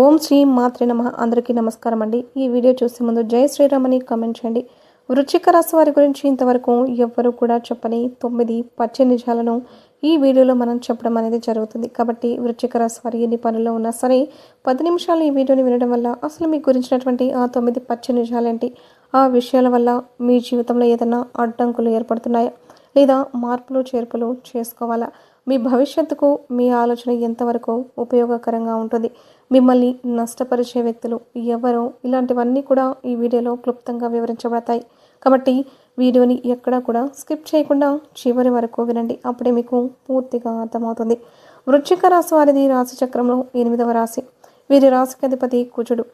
ఓం శ్రీ మాత్రే నమ. అందరికీ నమస్కారం అండి ఈ వీడియో చూసే ముందు జై శ్రీరామ్ అని కామెంట్ చేయండి. వృచ్చిక రాశి వారి గురించి ఇంతవరకు ఎవ్వరూ కూడా చెప్పని తొమ్మిది పచ్చ నిజాలను ఈ వీడియోలో మనం చెప్పడం అనేది జరుగుతుంది. కాబట్టి వృచ్చిక రాశి వారి ఎన్ని పనుల్లో ఉన్నా సరే పది నిమిషాలు ఈ వీడియోని వినడం వల్ల అసలు మీకు గురించినటువంటి ఆ తొమ్మిది పచ్చ నిజాలేంటి? ఆ విషయాల వల్ల మీ జీవితంలో ఏదైనా అడ్డంకులు ఏర్పడుతున్నాయా? లేదా మార్పులు చేర్పులు చేసుకోవాలా? మీ భవిష్యత్తుకు మీ ఆలోచన ఎంతవరకు ఉపయోగకరంగా ఉంటుంది? మిమ్మల్ని నష్టపరిచే వ్యక్తులు ఎవరో ఇలాంటివన్నీ కూడా ఈ వీడియోలో క్లుప్తంగా వివరించబడతాయి. కాబట్టి వీడియోని ఎక్కడా కూడా స్కిప్ చేయకుండా చివరి వరకు వినండి. అప్పుడే మీకు పూర్తిగా అర్థమవుతుంది. వృశ్చిక రాశి వారిది రాశి చక్రంలో ఎనిమిదవ రాశి. వీరి రాశికి అధిపతి కుజుడు.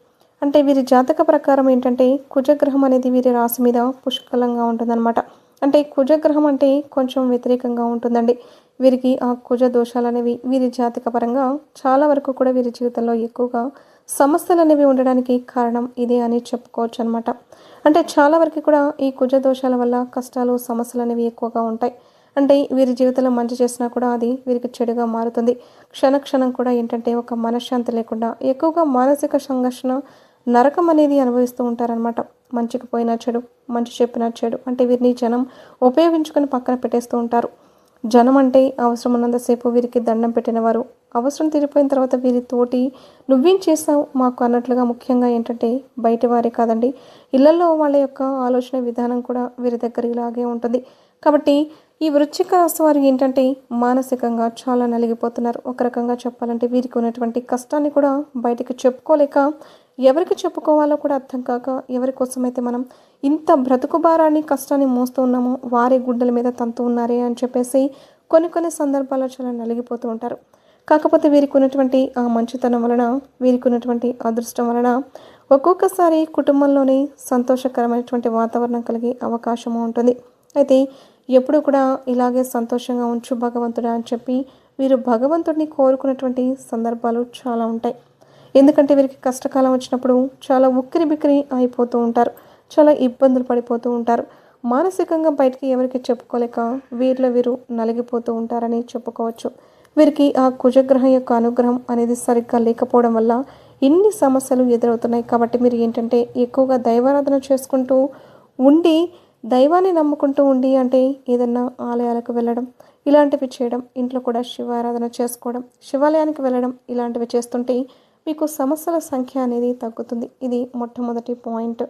అంటే వీరి జాతక ప్రకారం ఏంటంటే కుజగ్రహం అనేది వీరి రాశి మీద పుష్కలంగా ఉంటుందన్నమాట. అంటే కుజగ్రహం అంటే కొంచెం వ్యతిరేకంగా ఉంటుందండి. వీరికి ఆ కుజ దోషాలు అనేవి వీరి జాతక పరంగా చాలా వరకు కూడా వీరి జీవితంలో ఎక్కువగా సమస్యలు అనేవి ఉండడానికి కారణం ఇదే అని చెప్పుకోవచ్చు అనమాట అంటే చాలా వరకు కూడా ఈ కుజ దోషాల వల్ల కష్టాలు సమస్యలు అనేవి ఎక్కువగా ఉంటాయి. అంటే వీరి జీవితంలో మంచి చేసినా కూడా అది వీరికి చెడుగా మారుతుంది. క్షణ క్షణం కూడా ఏంటంటే ఒక మనశ్శాంతి లేకుండా ఎక్కువగా మానసిక సంఘర్షణ నరకం అనేది అనుభవిస్తూ ఉంటారనమాట మంచికి పోయినా చెడు మంచి చెప్పినా చెడు అంటే వీరిని జనం ఉపయోగించుకొని పక్కన పెట్టేస్తూ ఉంటారు. జనం అంటే అవసరం ఉన్నంతసేపు వీరికి దండం పెట్టినవారు. అవసరం తీరిపోయిన తర్వాత వీరి తోటి నువ్వేం చేస్తావు? మాకు అన్నట్లుగా ముఖ్యంగా ఏంటంటే బయట వారే కాదండి. ఇళ్ళలో వాళ్ళ యొక్క ఆలోచన విధానం కూడా వీరి దగ్గర ఇలాగే ఉంటుంది. కాబట్టి ఈ వృశ్చిక రాశి వారు ఏంటంటే మానసికంగా చాలా నలిగిపోతున్నారు. ఒక రకంగా చెప్పాలంటే వీరికి ఉన్నటువంటి కష్టాన్ని కూడా బయటకు చెప్పుకోలేక ఎవరికి చెప్పుకోవాలో కూడా అర్థం కాక ఎవరి కోసమైతే మనం ఇంత బ్రతుకు భారాన్ని కష్టాన్ని మోస్తూ ఉన్నామో వారి గుడ్డల మీద తంతు ఉన్నారే అని చెప్పేసి కొన్ని కొన్ని సందర్భాల్లో చాలా నలిగిపోతూ ఉంటారు. కాకపోతే వీరికి ఉన్నటువంటి ఆ మంచితనం వలన వీరికి ఉన్నటువంటి అదృష్టం వలన ఒక్కొక్కసారి కుటుంబంలోనే సంతోషకరమైనటువంటి వాతావరణం కలిగే అవకాశము ఉంటుంది. అయితే ఎప్పుడు కూడా ఇలాగే సంతోషంగా ఉంచు భగవంతుడా అని చెప్పి వీరు భగవంతుడిని కోరుకున్నటువంటి సందర్భాలు చాలా ఉంటాయి. ఎందుకంటే వీరికి కష్టకాలం వచ్చినప్పుడు చాలా ఉక్కిరి బిక్కిరి అయిపోతూ ఉంటారు. చాలా ఇబ్బందులు పడిపోతూ ఉంటారు. మానసికంగా బయటికి ఎవరికి చెప్పుకోలేక వీరిలో వీరు నలిగిపోతూ ఉంటారని చెప్పుకోవచ్చు. వీరికి ఆ కుజగ్రహం యొక్క అనుగ్రహం అనేది సరిగ్గా లేకపోవడం వల్ల ఇన్ని సమస్యలు ఎదురవుతున్నాయి. కాబట్టి మీరు ఏంటంటే ఎక్కువగా దైవారాధన చేసుకుంటూ ఉండి దైవాన్ని నమ్ముకుంటూ ఉండి అంటే ఏదన్నా ఆలయాలకు వెళ్ళడం ఇలాంటివి చేయడం ఇంట్లో కూడా శివారాధన చేసుకోవడం శివాలయానికి వెళ్ళడం ఇలాంటివి చేస్తుంటే మీకు సమస్యల సంఖ్య అనేది తగ్గుతుంది. ఇది మొట్టమొదటి పాయింట్.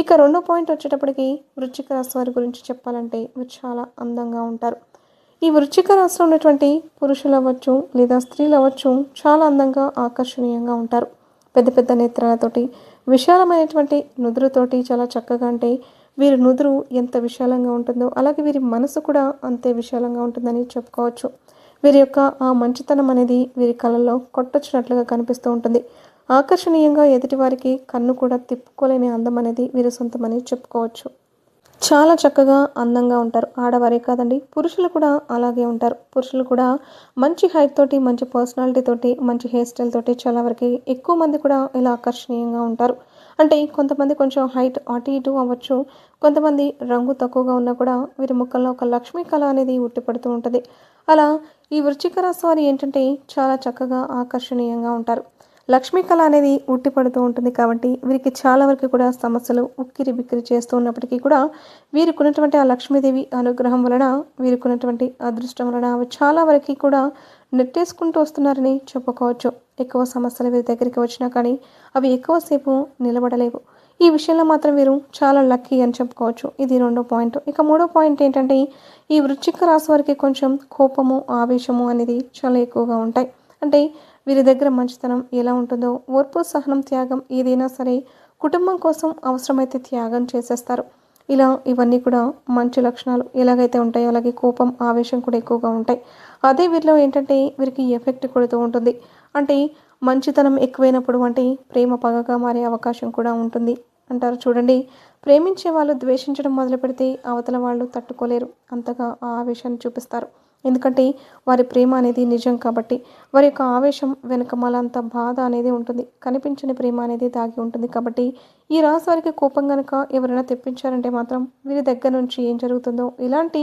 ఇక రెండో పాయింట్ వచ్చేటప్పటికి వృశ్చిక రాశి వారి గురించి చెప్పాలంటే వీరు చాలా అందంగా ఉంటారు. ఈ వృశ్చిక రాశిలో ఉన్నటువంటి పురుషులు అవ్వచ్చు లేదా స్త్రీలు అవ్వచ్చు చాలా అందంగా ఆకర్షణీయంగా ఉంటారు. పెద్ద పెద్ద నేత్రాలతోటి విశాలమైనటువంటి నుదురుతోటి చాలా చక్కగా అంటే వీరి నుదురు ఎంత విశాలంగా ఉంటుందో అలాగే వీరి మనసు కూడా అంతే విశాలంగా ఉంటుందని చెప్పుకోవచ్చు. వీరి యొక్క ఆ మంచితనం అనేది వీరి కళల్లో కొట్టొచ్చినట్లుగా కనిపిస్తూ ఉంటుంది. ఆకర్షణీయంగా ఎదుటివారికి కన్ను కూడా తిప్పుకోలేని అందం అనేది వీరి సొంతమని చెప్పుకోవచ్చు. చాలా చక్కగా అందంగా ఉంటారు. ఆడవారే కాదండి పురుషులు కూడా అలాగే ఉంటారు. పురుషులు కూడా మంచి హైట్ తోటి మంచి పర్సనాలిటీ తోటి మంచి హెయిర్ స్టైల్ తోటి చాలా వరకు ఎక్కువ మంది కూడా ఇలా ఆకర్షణీయంగా ఉంటారు. అంటే కొంతమంది కొంచెం హైట్ అటు ఇటు అవ్వచ్చు కొంతమంది రంగు తక్కువగా ఉన్నా కూడా వీరి ముఖంలో ఒక లక్ష్మీ కళ అనేది ఉట్టిపడుతూ ఉంటుంది. అలా ఈ వృచ్చిక రాశి వారు ఏంటంటే చాలా చక్కగా ఆకర్షణీయంగా ఉంటారు. లక్ష్మీ కళ అనేది ఉట్టిపడుతూ ఉంటుంది కాబట్టి వీరికి చాలా వరకు కూడా సమస్యలు ఉక్కిరి బిక్కిరి చేస్తూ ఉన్నప్పటికీ కూడా వీరుకున్నటువంటి ఆ లక్ష్మీదేవి అనుగ్రహం వలన వీరుకున్నటువంటి అదృష్టం వలన అవి చాలా వరకు కూడా నెట్టేసుకుంటూ వస్తున్నారని చెప్పుకోవచ్చు. ఎక్కువ సమస్యలు వీరి దగ్గరికి వచ్చినా కానీ అవి ఎక్కువసేపు నిలబడలేవు. ఈ విషయంలో మాత్రం వీరు చాలా లక్కీ అని చెప్పుకోవచ్చు. ఇది రెండో పాయింట్. ఇక మూడో పాయింట్ ఏంటంటే ఈ వృశ్చిక రాశి వారికి కొంచెం కోపము ఆవేశము అనేది చాలా ఎక్కువగా ఉంటాయి. అంటే వీరి దగ్గర మంచితనం ఎలా ఉంటుందో ఓర్పు సహనం త్యాగం ఏదైనా సరే కుటుంబం కోసం అవసరమైతే త్యాగం చేసేస్తారు. ఇలా ఇవన్నీ కూడా మంచి లక్షణాలు ఎలాగైతే ఉంటాయో అలాగే కోపం ఆవేశం కూడా ఎక్కువగా ఉంటాయి. అదే వీరిలో ఏంటంటే వీరికి ఎఫెక్ట్ కొడుతూ ఉంటుంది. అంటే మంచితనం ఎక్కువైనప్పుడు అంటే ప్రేమ పగగా మారే అవకాశం కూడా ఉంటుంది. అంటారు చూడండి. ప్రేమించే వాళ్ళు ద్వేషించడం మొదలు పెడితే అవతల వాళ్ళు తట్టుకోలేరు. అంతగా ఆ ఆవేశాన్ని చూపిస్తారు. ఎందుకంటే వారి ప్రేమ అనేది నిజం కాబట్టి వారి యొక్క ఆవేశం వెనకమాలంత బాధ అనేది ఉంటుంది. కనిపించని ప్రేమ అనేది దాగి ఉంటుంది. కాబట్టి ఈ రాశి వారికి కోపం కనుక ఎవరైనా తెప్పించారంటే మాత్రం వీరి దగ్గర నుంచి ఏం జరుగుతుందో ఇలాంటి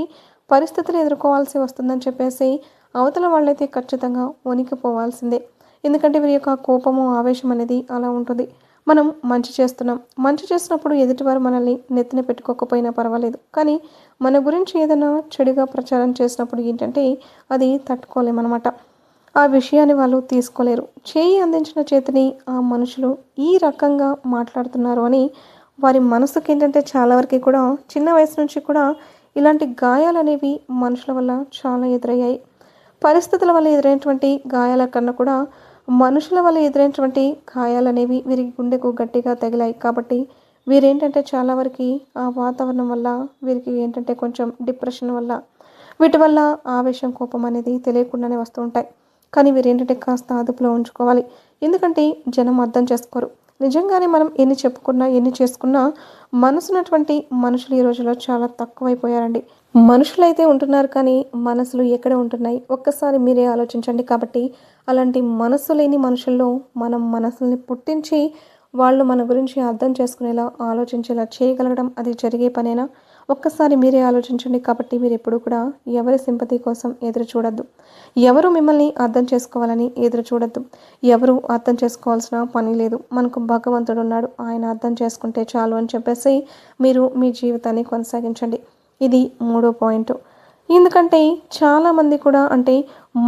పరిస్థితులు ఎదుర్కోవాల్సి వస్తుందని చెప్పేసి అవతల వాళ్ళైతే ఖచ్చితంగా వణికిపోవాల్సిందే. ఎందుకంటే వీరి యొక్క కోపము ఆవేశం అనేది అలా ఉంటుంది. మనం మంచి చేస్తున్నాం. మంచి చేసినప్పుడు ఎదుటివారు మనల్ని నెత్తిన పెట్టుకోకపోయినా పర్వాలేదు. కానీ మన గురించి ఏదైనా చెడుగా ప్రచారం చేసినప్పుడు ఏంటంటే అది తట్టుకోలేమన్నమాట. ఆ విషయాన్ని వాళ్ళు తీసుకోలేరు. చేయి అందించిన చేతిని ఆ మనుషులు ఈ రకంగా మాట్లాడుతున్నారు అని వారి మనసుకి ఏంటంటే చాలా వరకు కూడా చిన్న వయసు నుంచి కూడా ఇలాంటి గాయాలు అనేవి మనుషుల వల్ల చాలా ఎదురయ్యాయి. పరిస్థితుల వల్ల ఎదురైనటువంటి గాయాల కన్నా కూడా మనుషుల వల్ల ఎదురైనటువంటి గాయాలు అనేవి వీరి గుండెకు గట్టిగా తగిలాయి. కాబట్టి వీరేంటంటే చాలా వరకు ఆ వాతావరణం వల్ల వీరికి ఏంటంటే కొంచెం డిప్రెషన్ వల్ల వీటి వల్ల ఆవేశం కోపం అనేది తెలియకుండానే వస్తూ ఉంటాయి. కానీ వీరేంటంటే కాస్త అదుపులో ఉంచుకోవాలి. ఎందుకంటే జనం అర్థం చేసుకోరు. నిజంగానే మనం ఎన్ని చెప్పుకున్నా ఎన్ని చేసుకున్నా మనసున్నటువంటి మనుషులు ఈ రోజుల్లో చాలా తక్కువైపోయారండి. మనుషులు అయితే ఉంటున్నారు కానీ మనసులు ఎక్కడ ఉంటున్నాయి? ఒక్కసారి మీరే ఆలోచించండి. కాబట్టి అలాంటి మనసు లేని మనుషుల్లో మనం మనసుల్ని పుట్టించి వాళ్ళు మన గురించి అర్థం చేసుకునేలా ఆలోచించేలా చేయగలగడం అది జరిగే పనేనా? ఒక్కసారి మీరే ఆలోచించండి కాబట్టి మీరు ఎప్పుడు కూడా ఎవరి సింపతి కోసం ఎదురు చూడొద్దు. ఎవరు మిమ్మల్ని అర్థం చేసుకోవాలని ఎదురు చూడొద్దు. ఎవరు అర్థం చేసుకోవాల్సిన పని లేదు. మనకు భగవంతుడు ఉన్నాడు. ఆయన అర్థం చేసుకుంటే చాలు అని చెప్పేసి మీరు మీ జీవితాన్ని కొనసాగించండి. ఇది మూడో పాయింట్. ఎందుకంటే చాలామంది కూడా అంటే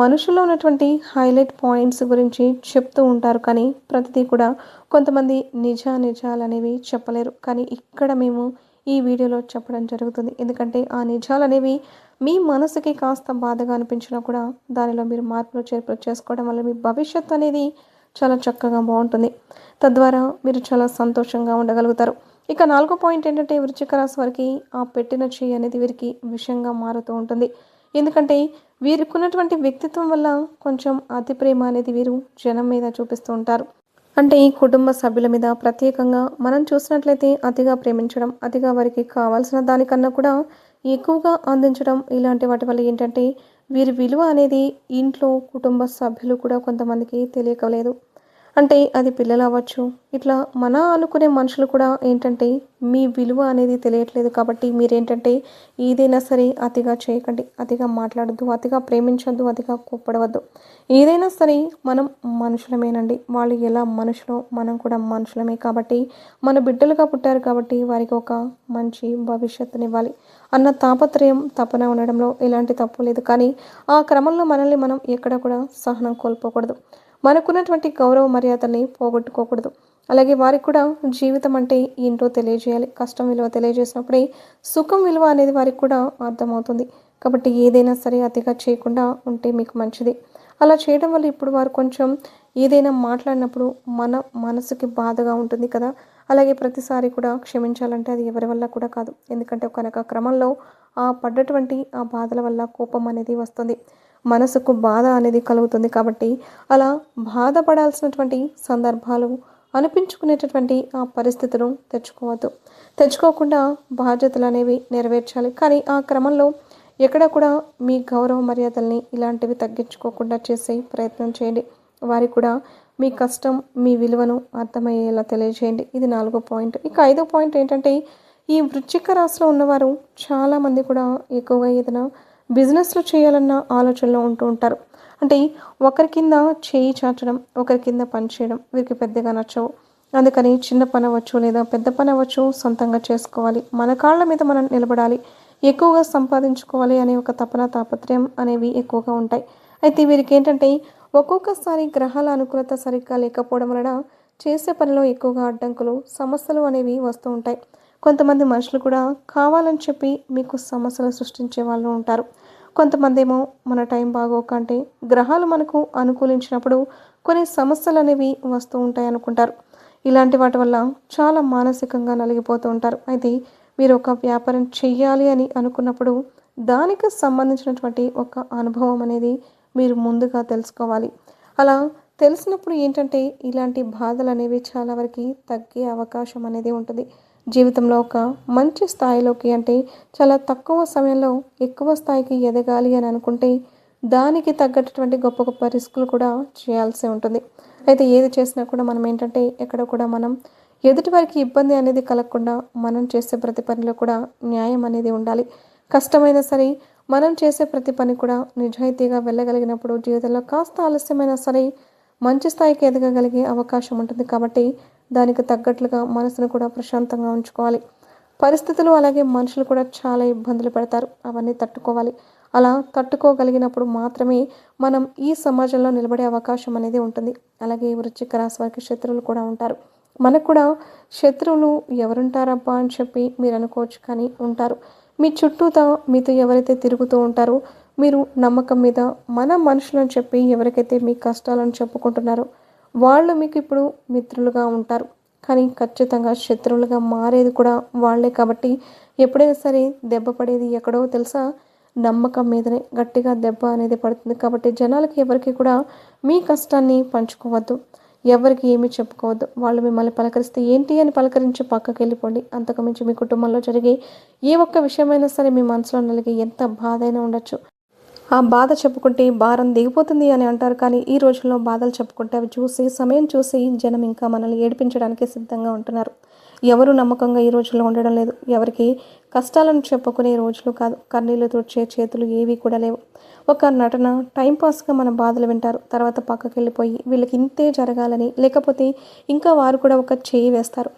మనుషుల్లో ఉన్నటువంటి హైలైట్ పాయింట్స్ గురించి చెప్తూ ఉంటారు కానీ ప్రతిదీ కూడా కొంతమంది నిజ నిజాలు అనేవి చెప్పలేరు. కానీ ఇక్కడ మేము ఈ వీడియోలో చెప్పడం జరుగుతుంది. ఎందుకంటే ఆ నిజాలు అనేవి మీ మనసుకి కాస్త బాధగా అనిపించినా కూడా దానిలో మీరు మార్పులు చేర్పులు చేసుకోవడం వల్ల మీ భవిష్యత్తు అనేది చాలా చక్కగా బాగుంటుంది. తద్వారా మీరు చాలా సంతోషంగా ఉండగలుగుతారు. ఇక నాలుగో పాయింట్ ఏంటంటే వృచ్చిక రాశి వారికి ఆ పెట్టిన చెయ్యి అనేది వీరికి విషయంగా మారుతూ ఉంటుంది. ఎందుకంటే వీరికి ఉన్నటువంటి వ్యక్తిత్వం వల్ల కొంచెం అతి ప్రేమ అనేది వీరు జనం మీద చూపిస్తూ ఉంటారు. అంటే ఈ కుటుంబ సభ్యుల మీద ప్రత్యేకంగా మనం చూసినట్లయితే అతిగా ప్రేమించడం అతిగా వారికి కావాల్సిన దానికన్నా కూడా ఎక్కువగా అందించడం ఇలాంటి వాటి వల్ల ఏంటంటే వీరి విలువ అనేది ఇంట్లో కుటుంబ సభ్యులు కూడా కొంతమందికి తెలియకలేదు. అంటే అది పిల్లలు అవ్వచ్చు. ఇట్లా మన అనుకునే మనుషులు కూడా ఏంటంటే మీ విలువ అనేది తెలియట్లేదు కాబట్టి మీరేంటంటే ఏదైనా సరే అతిగా చేయకండి అతిగా మాట్లాడద్దు అతిగా ప్రేమించొద్దు అతిగా కోప్పడవద్దు. ఏదైనా సరే మనం మనుషులమేనండి. వాళ్ళు ఎలా మనుషులు మనం కూడా మనుషులమే కాబట్టి మన బిడ్డలుగా పుట్టారు కాబట్టి వారికి ఒక మంచి భవిష్యత్తునివ్వాలి. అన్న తాపత్రయం తపన ఉండడంలో ఎలాంటి తప్పు లేదు. కానీ ఆ క్రమంలో మనల్ని మనం ఎక్కడ కూడా సహనం కోల్పోకూడదు. మనకున్నటువంటి గౌరవ మర్యాదల్ని పోగొట్టుకోకూడదు. అలాగే వారికి కూడా జీవితం అంటే ఏంటో తెలియజేయాలి. కష్టం విలువ తెలియజేసినప్పుడే సుఖం విలువ అనేది వారికి కూడా అర్థమవుతుంది. కాబట్టి ఏదైనా సరే అతిగా చేయకుండా ఉంటే మీకు మంచిది. అలా చేయడం వల్ల ఇప్పుడు వారు కొంచెం ఏదైనా మాట్లాడినప్పుడు మన మనసుకి బాధగా ఉంటుంది కదా. అలాగే ప్రతిసారి కూడా క్షమించాలంటే అది ఎవరి వల్ల కూడా కాదు. ఎందుకంటే కనుక క్రమంలో ఆ పడ్డటువంటి ఆ బాధల వల్ల కోపం అనేది వస్తుంది. మనసుకు బాధ అనేది కలుగుతుంది కాబట్టి అలా బాధపడాల్సినటువంటి సందర్భాలు అనిపించుకునేటటువంటి ఆ పరిస్థితులు తెచ్చుకోవద్దు. తెచ్చుకోకుండా బాధ్యతలు అనేవి నెరవేర్చాలి. కానీ ఆ క్రమంలో ఎక్కడ కూడా మీ గౌరవ మర్యాదల్ని ఇలాంటివి తగ్గించుకోకుండా చేసే ప్రయత్నం చేయండి. వారికి కూడా మీ కష్టం మీ విలువను అర్థమయ్యేలా తెలియజేయండి. ఇది నాలుగో పాయింట్. ఇక ఐదో పాయింట్ ఏంటంటే ఈ వృచ్చిక రాశిలో ఉన్నవారు చాలామంది కూడా ఎక్కువగా ఏదైనా బిజినెస్లో చేయాలన్న ఆలోచనలో ఉంటూ ఉంటారు. అంటే ఒకరి కింద చేయి చాచడం ఒకరి కింద పని చేయడం వీరికి పెద్దగా నచ్చవు. అందుకని చిన్న పని అవ్వచ్చు లేదా పెద్ద పని అవ్వచ్చు సొంతంగా చేసుకోవాలి. మన కాళ్ళ మీద మనం నిలబడాలి. ఎక్కువగా సంపాదించుకోవాలి అనే ఒక తపన తాపత్రయం అనేవి ఎక్కువగా ఉంటాయి. అయితే వీరికి ఏంటంటే ఒక్కొక్కసారి గ్రహాల అనుకూలత సరిగ్గా లేకపోవడం వలన చేసే పనిలో ఎక్కువగా అడ్డంకులు సమస్యలు అనేవి వస్తూ ఉంటాయి. కొంతమంది మనుషులు కూడా కావాలని చెప్పి మీకు సమస్యలు సృష్టించే వాళ్ళు ఉంటారు. కొంతమంది ఏమో మన టైం బాగోక అంటే గ్రహాలు మనకు అనుకూలించినప్పుడు కొన్ని సమస్యలు అనేవి వస్తూ ఉంటాయి అనుకుంటారు ఇలాంటి వాటి వల్ల చాలా మానసికంగా నలిగిపోతూ ఉంటారు. అయితే మీరు ఒక వ్యాపారం చేయాలి అని అనుకున్నప్పుడు దానికి సంబంధించినటువంటి ఒక అనుభవం అనేది మీరు ముందుగా తెలుసుకోవాలి. అలా తెలిసినప్పుడు ఏంటంటే ఇలాంటి బాధలు అనేవి చాలా వరకు తగ్గే అవకాశం అనేది ఉంటుంది. జీవితంలో ఒక మంచి స్థాయిలోకి అంటే చాలా తక్కువ సమయంలో ఎక్కువ స్థాయికి ఎదగాలి అని అనుకుంటే దానికి తగ్గట్టుటువంటి గొప్ప గొప్ప రిస్కులు కూడా చేయాల్సి ఉంటుంది. అయితే ఏది చేసినా కూడా మనం ఏంటంటే ఎక్కడ కూడా మనం ఎదుటి వారికి ఇబ్బంది అనేది కలగకుండా మనం చేసే ప్రతి పనిలో కూడా న్యాయం అనేది ఉండాలి. కష్టమైనా సరే మనం చేసే ప్రతి పని కూడా నిజాయితీగా వెళ్ళగలిగినప్పుడు జీవితంలో కాస్త ఆలస్యమైనా సరే మంచి స్థాయికి ఎదగగలిగే అవకాశం ఉంటుంది కాబట్టి దానికి తగ్గట్లుగా మనసును కూడా ప్రశాంతంగా ఉంచుకోవాలి. పరిస్థితులు అలాగే మనుషులు కూడా చాలా ఇబ్బందులు పెడతారు. అవన్నీ తట్టుకోవాలి. అలా తట్టుకోగలిగినప్పుడు మాత్రమే మనం ఈ సమాజంలో నిలబడే అవకాశం అనేది ఉంటుంది. అలాగే వృచ్చిక రాశి వారికి శత్రువులు కూడా ఉంటారు. మనకు కూడా శత్రువులు ఎవరుంటారబ్బా అని చెప్పి మీరు అనుకోవచ్చు కానీ ఉంటారు. మీ చుట్టూతా మీతో ఎవరైతే తిరుగుతూ ఉంటారో మీరు నమ్మకం మీద మన మనుషులని చెప్పి ఎవరికైతే మీ కష్టాలను చెప్పుకుంటున్నారో వాళ్ళు మీకు ఇప్పుడు మిత్రులుగా ఉంటారు. కానీ ఖచ్చితంగా శత్రువులుగా మారేది కూడా వాళ్ళే కాబట్టి ఎప్పుడైనా సరే దెబ్బ పడేది ఎక్కడో తెలుసా? నమ్మకం మీదనే గట్టిగా దెబ్బ అనేది పడుతుంది కాబట్టి జనాలకి ఎవరికి కూడా మీ కష్టాన్ని పంచుకోవద్దు. ఎవరికి ఏమీ చెప్పుకోవద్దు. వాళ్ళు మిమ్మల్ని పలకరిస్తే ఏంటి అని పలకరించి పక్కకి వెళ్ళిపోండి. అంతకుమించి మీ కుటుంబంలో జరిగే ఏ ఒక్క విషయమైనా సరే మీ మనసులో నలిగే ఎంత బాధ అయినా ఉండొచ్చు. ఆ బాధ చెప్పుకుంటే భారం దిగిపోతుంది అని అంటారు కానీ ఈ రోజుల్లో బాధలు చెప్పుకుంటే అవి చూసి సమయం చూసి జనం ఇంకా మనల్ని ఏడిపించడానికి సిద్ధంగా ఉంటున్నారు. ఎవరు నమ్మకంగా ఈ రోజుల్లో ఉండడం లేదు. ఎవరికి కష్టాలను చెప్పుకునే రోజులు కాదు. కన్నీళ్ళు తుడిచే చేతులు ఏవి కూడా లేవు. ఒక నటన టైంపాస్గా మన బాధలు వింటారు. తర్వాత పక్కకి వెళ్ళిపోయి వీళ్ళకి ఇంతే జరగాలని లేకపోతే ఇంకా వారు కూడా ఒక చేయి వేస్తారు.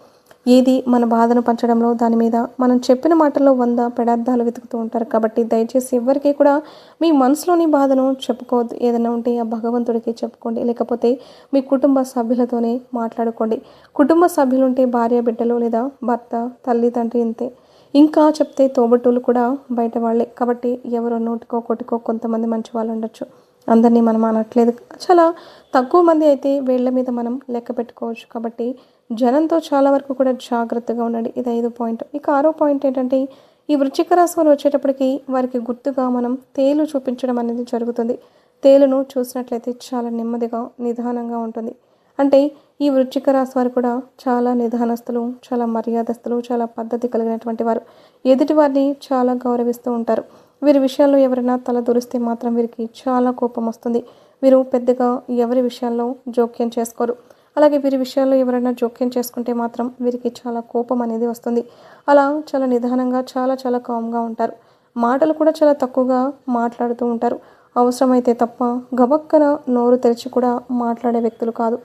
ఏది మన బాధను పంచడంలో దాని మీద మనం చెప్పిన మాటల్లో వంద పెడార్థాలు వెతుకుతూ ఉంటారు. కాబట్టి దయచేసి ఎవరికి కూడా మీ మనసులోని బాధను చెప్పుకోవద్దు. ఏదైనా ఉంటే ఆ భగవంతుడికి చెప్పుకోండి. లేకపోతే మీ కుటుంబ సభ్యులతోనే మాట్లాడుకోండి. కుటుంబ సభ్యులుంటే భార్య బిడ్డలు లేదా భర్త తల్లి తండ్రి ఇంతే. ఇంకా చెప్తే తోబుట్టువులు కూడా బయట వాళ్ళే. కాబట్టి ఎవరో నోటికో కొట్టుకో కొంతమంది మంచి వాళ్ళు ఉండొచ్చు. అందరినీ మనం అనట్లేదు. చాలా తక్కువ మంది అయితే వీళ్ళ మీద మనం లెక్క పెట్టుకోవచ్చు. కాబట్టి జనంతో చాలా వరకు కూడా జాగ్రత్తగా ఉండండి. ఇది ఐదు పాయింట్. ఇక ఆరో పాయింట్ ఏంటంటే ఈ వృచ్చిక రాశి వారు వచ్చేటప్పటికి వారికి గుర్తుగా మనం తేలు చూపించడం అనేది జరుగుతుంది. తేలును చూసినట్లయితే చాలా నెమ్మదిగా నిదానంగా ఉంటుంది. అంటే ఈ వృచ్చిక రాశి వారు కూడా చాలా నిదానస్తులు చాలా మర్యాదస్తులు చాలా పద్ధతి కలిగినటువంటి వారు. ఎదుటి వారిని చాలా గౌరవిస్తూ ఉంటారు. వీరి విషయాల్లో ఎవరైనా తల దురిస్తే మాత్రం వీరికి చాలా కోపం వస్తుంది. వీరు పెద్దగా ఎవరి విషయాల్లో జోక్యం చేసుకోరు. అలాగే వీరి విషయాల్లో ఎవరైనా జోక్యం చేసుకుంటే మాత్రం వీరికి చాలా కోపం అనేది వస్తుంది. అలా చాలా నిదానంగా చాలా చాలా కామ్గా ఉంటారు. మాటలు కూడా చాలా తక్కువగా మాట్లాడుతూ ఉంటారు. అవసరమైతే తప్ప గబక్కన నోరు తెరిచి కూడా మాట్లాడే వ్యక్తులు కాదు.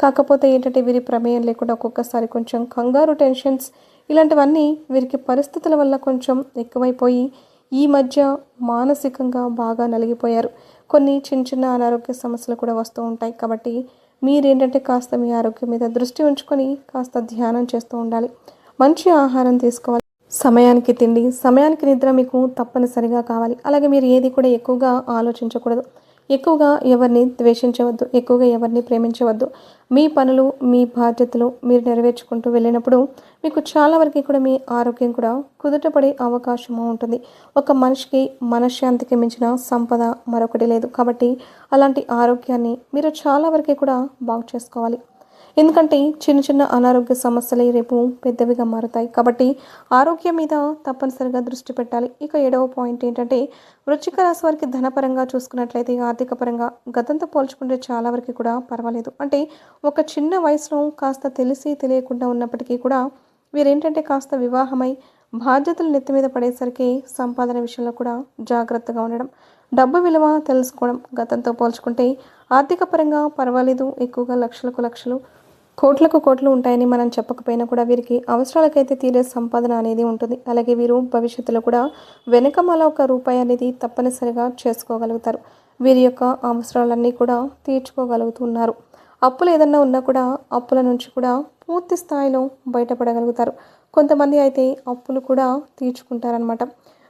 కాకపోతే ఏంటంటే వీరి ప్రమేయం లేకుండా ఒక్కొక్కసారి కొంచెం కంగారు టెన్షన్స్ ఇలాంటివన్నీ వీరికి పరిస్థితుల వల్ల కొంచెం ఎక్కువైపోయి ఈ మధ్య మానసికంగా బాగా నలిగిపోయారు. కొన్ని చిన్న చిన్న అనారోగ్య సమస్యలు కూడా వస్తూ ఉంటాయి. కాబట్టి మీరేంటంటే కాస్త మీ ఆరోగ్యం మీద దృష్టి ఉంచుకొని కాస్త ధ్యానం చేస్తూ ఉండాలి. మంచి ఆహారం తీసుకోవాలి. సమయానికి తిండి సమయానికి నిద్ర మీకు తప్పనిసరిగా కావాలి. అలాగే మీరు ఏది కూడా ఎక్కువగా ఆలోచించకూడదు. ఎక్కువగా ఎవరిని ద్వేషించవద్దు ఎక్కువగా ఎవరిని ప్రేమించవద్దు. మీ పనులు మీ బాధ్యతలు మీరు నెరవేర్చుకుంటూ వెళ్ళినప్పుడు మీకు చాలా వరకు కూడా మీ ఆరోగ్యం కూడా కుదుటపడే అవకాశము ఉంటుంది. ఒక మనిషికి మనశ్శాంతికి మించిన సంపద మరొకటి లేదు. కాబట్టి అలాంటి ఆరోగ్యాన్ని మీరు చాలా వరకు కూడా బాగు చేసుకోవాలి. ఎందుకంటే చిన్న చిన్న అనారోగ్య సమస్యలే రేపు పెద్దవిగా మారుతాయి. కాబట్టి ఆరోగ్యం మీద తప్పనిసరిగా దృష్టి పెట్టాలి. ఇక ఏడవ పాయింట్ ఏంటంటే వృచ్చిక రాశి వారికి ధనపరంగా చూసుకున్నట్లయితే ఆర్థిక పరంగా గతంతో పోల్చుకుంటే చాలా వరకు కూడా పర్వాలేదు. అంటే ఒక చిన్న వయసులో కాస్త తెలిసి తెలియకుండా ఉన్నప్పటికీ కూడా వీరేంటంటే కాస్త వివాహమై బాధ్యతలు నెత్తి మీద పడేసరికి సంపాదన విషయంలో కూడా జాగ్రత్తగా ఉండడం డబ్బు విలువ తెలుసుకోవడం గతంతో పోల్చుకుంటే ఆర్థిక పరంగా పర్వాలేదు. ఎక్కువగా లక్షలకు లక్షలు కోట్లకు కోట్లు ఉంటాయని మనం చెప్పకపోయినా కూడా వీరికి అవసరాలకైతే తీరే సంపాదన అనేది ఉంటుంది. అలాగే వీరు భవిష్యత్తులో కూడా వెనకమాల ఒక రూపాయి అనేది తప్పనిసరిగా చేసుకోగలుగుతారు. వీరి యొక్క అవసరాలన్నీ కూడా తీర్చుకోగలుగుతున్నారు. అప్పులు ఏదన్నా ఉన్నా కూడా అప్పుల నుంచి కూడా పూర్తి స్థాయిలో బయటపడగలుగుతారు. కొంతమంది అయితే అప్పులు కూడా తీర్చుకుంటారనమాట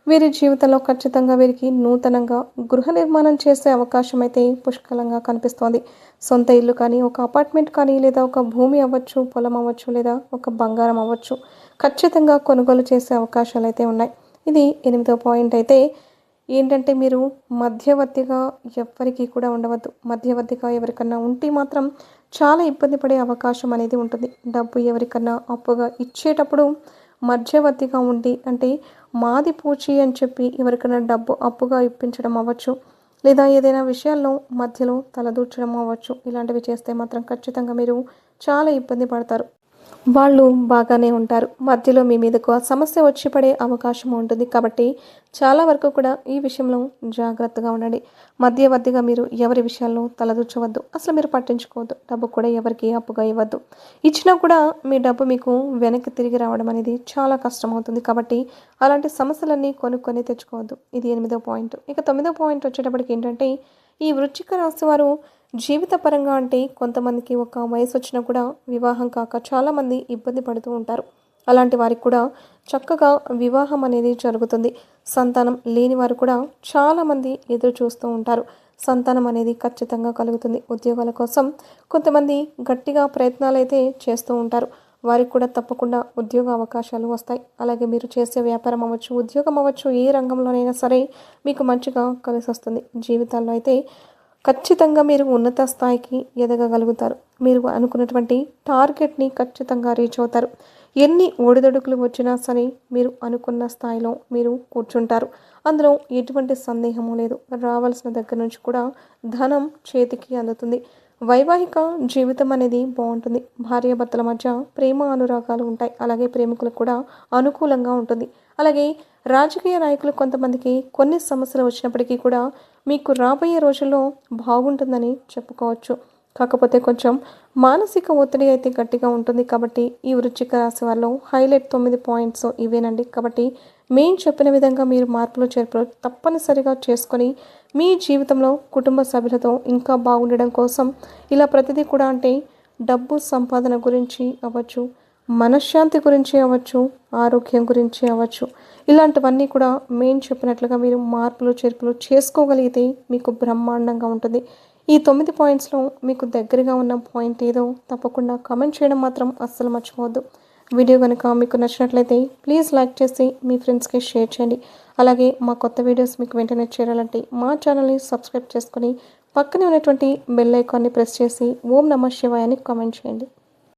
వీరి జీవితంలో ఖచ్చితంగా వీరికి నూతనంగా గృహ నిర్మాణం చేసే అవకాశం అయితే పుష్కలంగా కనిపిస్తోంది. సొంత ఇల్లు కానీ ఒక అపార్ట్మెంట్ కానీ లేదా ఒక భూమి అవ్వచ్చు పొలం అవ్వచ్చు లేదా ఒక బంగారం అవ్వచ్చు ఖచ్చితంగా కొనుగోలు చేసే అవకాశాలు అయితే ఉన్నాయి. ఇది ఎనిమిదో పాయింట్ అయితే ఏంటంటే మీరు మధ్యవర్తిగా ఎవ్వరికీ కూడా ఉండవద్దు. మధ్యవర్తిగా ఎవరికన్నా ఉంటే మాత్రం చాలా ఇబ్బంది పడే అవకాశం అనేది ఉంటుంది. డబ్బు ఎవరికన్నా అప్పుగా ఇచ్చేటప్పుడు మధ్యవర్తిగా ఉండి అంటే మాది పూచి అని చెప్పి ఎవరికైనా డబ్బు అప్పుగా ఇప్పించడం అవ్వచ్చు. లేదా ఏదైనా విషయాల్లో మధ్యలో తలదూర్చడం అవ్వచ్చు. ఇలాంటివి చేస్తే మాత్రం ఖచ్చితంగా మీరు చాలా ఇబ్బంది పడతారు. వాళ్ళు బాగానే ఉంటారు. మధ్యలో మీ మీదకు ఆ సమస్య వచ్చి పడే అవకాశం ఉంటుంది. కాబట్టి చాలా వరకు కూడా ఈ విషయంలో జాగ్రత్తగా ఉండండి. మధ్యవర్తిగా మీరు ఎవరి విషయాల్లో తలదూర్చవద్దు. అసలు మీరు పట్టించుకోవద్దు. డబ్బు కూడా ఎవరికి అప్పుగా ఇవ్వద్దు. ఇచ్చినా కూడా మీ డబ్బు మీకు వెనక్కి తిరిగి రావడం అనేది చాలా కష్టమవుతుంది. కాబట్టి అలాంటి సమస్యలన్నీ కొనుక్కొని తెచ్చుకోవద్దు. ఇది ఎనిమిదో పాయింట్. ఇక తొమ్మిదో పాయింట్ వచ్చేటప్పటికి ఏంటంటే ఈ వృచ్చిక రాశి వారు జీవితపరంగా అంటే కొంతమందికి ఒక వయసు వచ్చినా కూడా వివాహం కాక చాలామంది ఇబ్బంది పడుతూ ఉంటారు. అలాంటి వారికి కూడా చక్కగా వివాహం అనేది జరుగుతుంది. సంతానం లేని వారు కూడా చాలామంది ఎదురు చూస్తూ ఉంటారు. సంతానం అనేది ఖచ్చితంగా కలుగుతుంది. ఉద్యోగాల కోసం కొంతమంది గట్టిగా ప్రయత్నాలు అయితే చేస్తూ ఉంటారు. వారికి కూడా తప్పకుండా ఉద్యోగ అవకాశాలు వస్తాయి. అలాగే మీరు చేసే వ్యాపారం అవ్వచ్చు ఉద్యోగం అవ్వచ్చు ఏ రంగంలోనైనా సరే మీకు మంచిగా కలిసి వస్తుంది జీవితాల్లో అయితే ఖచ్చితంగా మీరు ఉన్నత స్థాయికి ఎదగగలుగుతారు. మీరు అనుకున్నటువంటి టార్గెట్ని ఖచ్చితంగా రీచ్ అవుతారు. ఎన్ని ఒడిదొడుకులు వచ్చినా సరే మీరు అనుకున్న స్థాయిలో మీరు కూర్చుంటారు. అందులో ఎటువంటి సందేహము లేదు. రావాల్సిన దగ్గర నుంచి కూడా ధనం చేతికి అందుతుంది. వైవాహిక జీవితం అనేది బాగుంటుంది. భార్యాభర్తల మధ్య ప్రేమ అనురాగాలు ఉంటాయి. అలాగే ప్రేమికులకు కూడా అనుకూలంగా ఉంటుంది. అలాగే రాజకీయ నాయకులు కొంతమందికి కొన్ని సమస్యలు వచ్చినప్పటికీ కూడా మీకు రాబోయే రోజుల్లో బాగుంటుందని చెప్పుకోవచ్చు. కాకపోతే కొంచెం మానసిక ఒత్తిడి అయితే గట్టిగా ఉంటుంది కాబట్టి ఈ వృచ్చిక రాశి వాళ్ళు హైలైట్ తొమ్మిది పాయింట్స్ ఇవేనండి. కాబట్టి మేము చెప్పిన విధంగా మీరు మార్పులు చేర్పులు తప్పనిసరిగా చేసుకొని మీ జీవితంలో కుటుంబ సభ్యులతో ఇంకా బాగుండడం కోసం ఇలా ప్రతిదీ కూడా అంటే డబ్బు సంపాదన గురించి అవ్వచ్చు మనశ్శాంతి గురించి అవ్వచ్చు ఆరోగ్యం గురించి అవ్వచ్చు ఇలాంటివన్నీ కూడా మేము చెప్పినట్లుగా మీరు మార్పులు చేర్పులు చేసుకోగలిగితే మీకు బ్రహ్మాండంగా ఉంటుంది. ఈ తొమ్మిది పాయింట్స్లో మీకు దగ్గరగా ఉన్న పాయింట్ ఏదో తప్పకుండా కామెంట్ చేయడం మాత్రం అస్సలు మర్చిపోవద్దు. వీడియో కనుక మీకు నచ్చినట్లయితే ప్లీజ్ లైక్ చేసి మీ ఫ్రెండ్స్కి షేర్ చేయండి. అలాగే మా కొత్త వీడియోస్ మీకు వెంటనే చేరాలంటే మా ఛానల్ని సబ్స్క్రైబ్ చేసుకొని పక్కనే ఉన్నటువంటి బెల్ ఐకాన్ని ప్రెస్ చేసి ఓం నమ శివాయని కామెంట్ చేయండి.